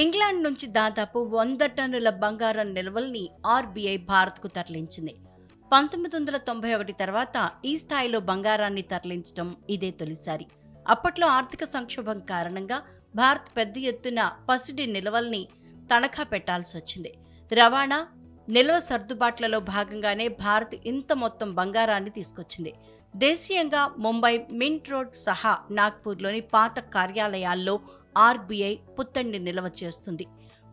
England నుంచి దాదాపు వంద టన్నుల బంగారం నిల్వల్ని ఆర్బీఐ భారత్కు తరలించింది. పంతొమ్మిది వందల తొంభై ఒకటి తర్వాత ఈ స్థాయిలో బంగారాన్ని తరలించడం ఇదే తొలిసారి. అప్పట్లో ఆర్థిక సంక్షోభం కారణంగా భారత్ పెద్ద ఎత్తున పసిడి నిల్వల్ని తనఖా పెట్టాల్సి వచ్చింది. రవాణా నిల్వ సర్దుబాట్లలో భాగంగానే భారత్ ఇంత మొత్తం బంగారాన్ని తీసుకొచ్చింది. దేశీయంగా ముంబై మింట్ రోడ్ సహా నాగ్పూర్లోని పాత కార్యాలయాల్లో ఆర్బీఐ పుత్తండి నిల్వ చేస్తుంది.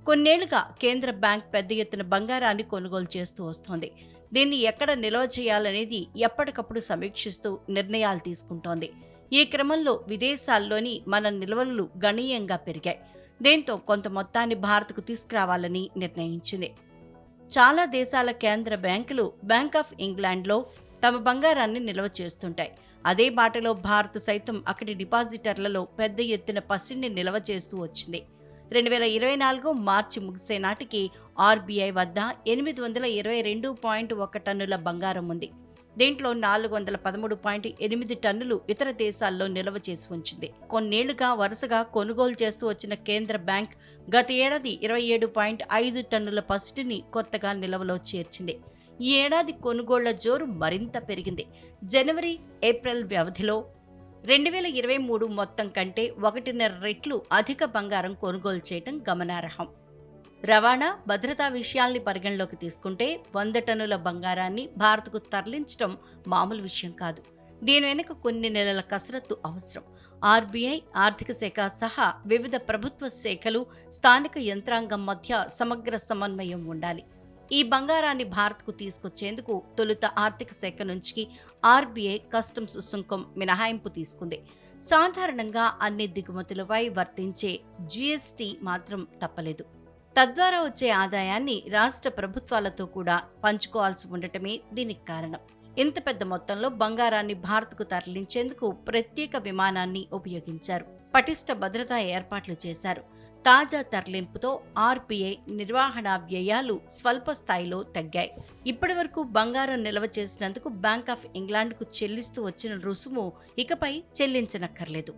కొన్నేళ్ళుగా కేంద్ర బ్యాంక్ పెద్ద ఎత్తున బంగారాన్ని కొనుగోలు చేస్తూ వస్తోంది. దీన్ని ఎక్కడ నిల్వ చేయాలనేది ఎప్పటికప్పుడు సమీక్షిస్తూ నిర్ణయాలు తీసుకుంటోంది. ఈ క్రమంలో విదేశాల్లోని మన నిల్వలు గణనీయంగా పెరిగాయి. దీంతో కొంత మొత్తాన్ని భారత్కు తీసుకురావాలని నిర్ణయించింది. చాలా దేశాల కేంద్ర బ్యాంకులు బ్యాంక్ ఆఫ్ ఇంగ్లాండ్లో తమ బంగారాన్ని నిల్వ చేస్తుంటాయి. అదే బాటలో భారత్ సైతం అక్కడి డిపాజిటర్లలో పెద్ద ఎత్తున పసిడిని నిల్వ చేస్తూ వచ్చింది. రెండు వేల ఇరవై నాలుగు మార్చి ముగిసే నాటికి ఆర్బీఐ వద్ద ఎనిమిది వందల ఇరవై రెండు పాయింట్ ఒక టన్నుల బంగారం ఉంది. దీంట్లో నాలుగు వందల పదమూడు పాయింట్ ఎనిమిది టన్నులు ఇతర దేశాల్లో నిల్వ చేసి ఉంచింది. కొన్నేళ్ళుగా వరుసగా కొనుగోలు చేస్తూ వచ్చిన కేంద్ర బ్యాంక్ గత ఏడాది ఇరవై ఏడు పాయింట్ ఐదు టన్నుల పసిటిని కొత్తగా నిల్వలో చేర్చింది. ఈ ఏడాది కొనుగోళ్ళ జోరు మరింత పెరిగింది. జనవరి ఏప్రిల్ వ్యవధిలో రెండు వేల ఇరవై మూడు మొత్తం కంటే ఒకటిన్నర రెట్లు అధిక బంగారం కొనుగోలు చేయటం గమనార్హం. రవాణా భద్రతా విషయాల్ని పరిగణలోకి తీసుకుంటే వంద టన్నుల బంగారాన్ని భారత్కు తరలించడం మామూలు విషయం కాదు. దీని వెనుక కొన్ని నెలల కసరత్తు అవసరం. ఆర్బీఐ ఆర్థిక శాఖ సహా వివిధ ప్రభుత్వ శాఖలు స్థానిక యంత్రాంగం మధ్య సమగ్ర సమన్వయం ఉండాలి. ఈ బంగారాన్ని భారత్కు తీసుకొచ్చేందుకు తొలుత ఆర్థిక శాఖ నుంచి ఆర్బీఐ కస్టమ్స్ సుంకం మినహాయింపు తీసుకుంది. సాధారణంగా అన్ని దిగుమతులపై వర్తించే జీఎస్టీ మాత్రం తప్పలేదు. తద్వారా వచ్చే ఆదాయాన్ని రాష్ట్ర ప్రభుత్వాలతో కూడా పంచుకోవాల్సి ఉండటమే దీనికి కారణం. ఇంత పెద్ద మొత్తంలో బంగారాన్ని భారత్కు తరలించేందుకు ప్రత్యేక విమానాన్ని ఉపయోగించారు. పటిష్ట భద్రతా ఏర్పాట్లు చేశారు. తాజా తరలింపుతో ఆర్బీఐ నిర్వహణ వ్యయాలు స్వల్ప స్థాయిలో తగ్గాయి. ఇప్పటి వరకు బంగారం నిల్వ చేసినందుకు బ్యాంక్ ఆఫ్ ఇంగ్లాండ్కు చెల్లిస్తూ వచ్చిన రుసుము ఇకపై చెల్లించనక్కర్లేదు.